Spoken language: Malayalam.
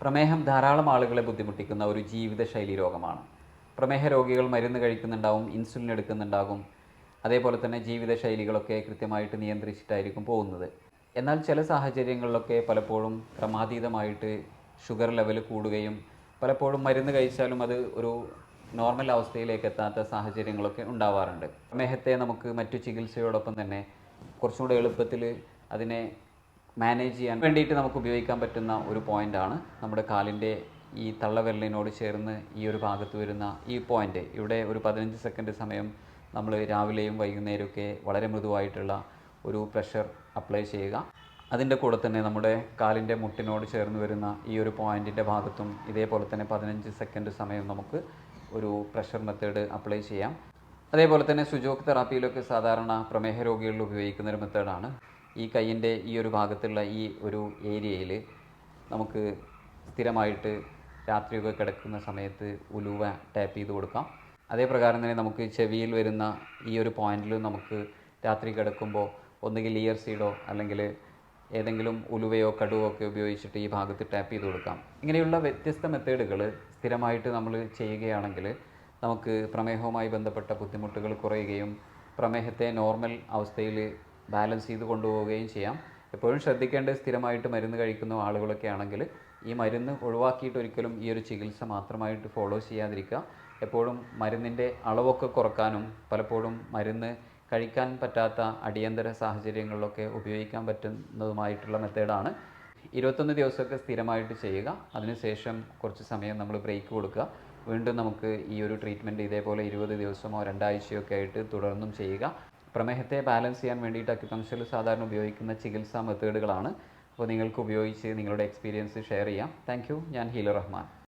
പ്രമേഹം ധാരാളം ആളുകളെ ബുദ്ധിമുട്ടിക്കുന്ന ഒരു ജീവിതശൈലി രോഗമാണ്. പ്രമേഹ രോഗികൾ മരുന്ന് കഴിക്കുന്നുണ്ടാവും ഇൻസുലിൻ എടുക്കുന്നുണ്ടാകും. അതേപോലെ തന്നെ ജീവിതശൈലികളൊക്കെ കൃത്യമായിട്ട് നിയന്ത്രിച്ചിട്ടായിരിക്കും പോകുന്നത്. എന്നാൽ ചില സാഹചര്യങ്ങളിലൊക്കെ പലപ്പോഴും ക്രമാതീതമായിട്ട് ഷുഗർ ലെവൽ കൂടുകയും പലപ്പോഴും മരുന്ന് കഴിച്ചാലും അത് ഒരു നോർമൽ അവസ്ഥയിലേക്ക് എത്താത്ത സാഹചര്യങ്ങളൊക്കെ ഉണ്ടാവാറുണ്ട്. പ്രമേഹത്തെ നമുക്ക് മറ്റു ചികിത്സയോടൊപ്പം തന്നെ കുറച്ചും കൂടെ എളുപ്പത്തിൽ അതിനെ മാനേജ് ചെയ്യാൻ വേണ്ടിയിട്ട് നമുക്ക് ഉപയോഗിക്കാൻ പറ്റുന്ന ഒരു പോയിന്റാണ് നമ്മുടെ കാലിന്റെ ഈ തള്ളവിരലിനോട് ചേർന്ന് ഈ ഒരു ഭാഗത്ത് വരുന്ന ഈ പോയിന്റ് ഇവിടെ ഒരു പതിനഞ്ച് സെക്കൻഡ് സമയം നമ്മൾ രാവിലെയും വൈകുന്നേരമൊക്കെ വളരെ മൃദുവായിട്ടുള്ള ഒരു പ്രഷർ അപ്ലൈ ചെയ്യുക. അതിന്റെ കൂടെ തന്നെ നമ്മുടെ കാലിന്റെ മുട്ടിനോട് ചേർന്ന് വരുന്ന ഈ ഒരു പോയിന്റിന്റെ ഭാഗത്തും ഇതേപോലെ തന്നെ പതിനഞ്ച് സെക്കൻഡ് സമയം നമുക്ക് ഒരു പ്രഷർ മെത്തേഡ് അപ്ലൈ ചെയ്യാം. അതേപോലെ തന്നെ സുജോക്ക് തെറാപ്പിയിലൊക്കെ സാധാരണ പ്രമേഹ രോഗികളിൽ ഉപയോഗിക്കുന്ന ഒരു മെത്തേഡാണ് ഈ കൈയിന്റെ ഈ ഒരു ഭാഗത്തുള്ള ഈ ഒരു ഏരിയയിൽ നമുക്ക് സ്ഥിരമായിട്ട് രാത്രിയൊക്കെ കിടക്കുന്ന സമയത്ത് ഉലുവ ടാപ്പ് ചെയ്ത് കൊടുക്കാം. അതേ പ്രകാരം തന്നെ നമുക്ക് ചെവിയിൽ വരുന്ന ഈ ഒരു പോയിന്റിൽ നമുക്ക് രാത്രി കിടക്കുമ്പോൾ ഒന്നുകിൽ ഇയർ സീഡോ അല്ലെങ്കിൽ ഏതെങ്കിലും ഉലുവയോ കടുവോ ഒക്കെ ഉപയോഗിച്ചിട്ട് ഈ ഭാഗത്ത് ടാപ്പ് ചെയ്ത് കൊടുക്കാം. ഇങ്ങനെയുള്ള വ്യത്യസ്ത മെത്തേഡുകൾ സ്ഥിരമായിട്ട് നമ്മൾ ചെയ്യുകയാണെങ്കിൽ നമുക്ക് പ്രമേഹവുമായി ബന്ധപ്പെട്ട ബുദ്ധിമുട്ടുകൾ കുറയുകയും പ്രമേഹത്തെ നോർമൽ അവസ്ഥയിൽ ബാലൻസ് ചെയ്ത് കൊണ്ടുപോവുകയും ചെയ്യാം. എപ്പോഴും ശ്രദ്ധിക്കേണ്ടത് സ്ഥിരമായിട്ട് മരുന്ന് കഴിക്കുന്ന ആളുകളൊക്കെ ആണെങ്കിൽ ഈ മരുന്ന് ഒഴിവാക്കിയിട്ട് ഒരിക്കലും ഈ ഒരു ചികിത്സ മാത്രമായിട്ട് ഫോളോ ചെയ്യാതിരിക്കുക. എപ്പോഴും മരുന്നിന്റെ അളവൊക്കെ കുറക്കാനും പലപ്പോഴും മരുന്ന് കഴിക്കാൻ പറ്റാത്ത അടിയന്തര സാഹചര്യങ്ങളിലൊക്കെ ഉപയോഗിക്കാൻ പറ്റുന്നതുമായിട്ടുള്ള മെത്തേഡാണ് ഇരുപത്തൊന്ന് ദിവസമൊക്കെ സ്ഥിരമായിട്ട് ചെയ്യുക. അതിനുശേഷം കുറച്ച് സമയം നമ്മൾ ബ്രേക്ക് കൊടുക്കുക. വീണ്ടും നമുക്ക് ഈ ഒരു ട്രീറ്റ്മെന്റ് ഇതേപോലെ ഇരുപത് ദിവസമോ രണ്ടാഴ്ചയോ ഒക്കെ ആയിട്ട് തുടർന്നും ചെയ്യുക. പ്രമേഹത്തെ ബാലൻസ് ചെയ്യാൻ വേണ്ടിയിട്ട് അക്യുപങ്ക്ചറിൽ സാധാരണ ഉപയോഗിക്കുന്ന ചികിത്സാ മെത്തേഡുകളാണ്. അപ്പോൾ നിങ്ങൾക്ക് ഉപയോഗിച്ച് നിങ്ങളുടെ എക്സ്പീരിയൻസ് ഷെയർ ചെയ്യാം. താങ്ക് ഞാൻ ഹീലർ റഹ്മാൻ.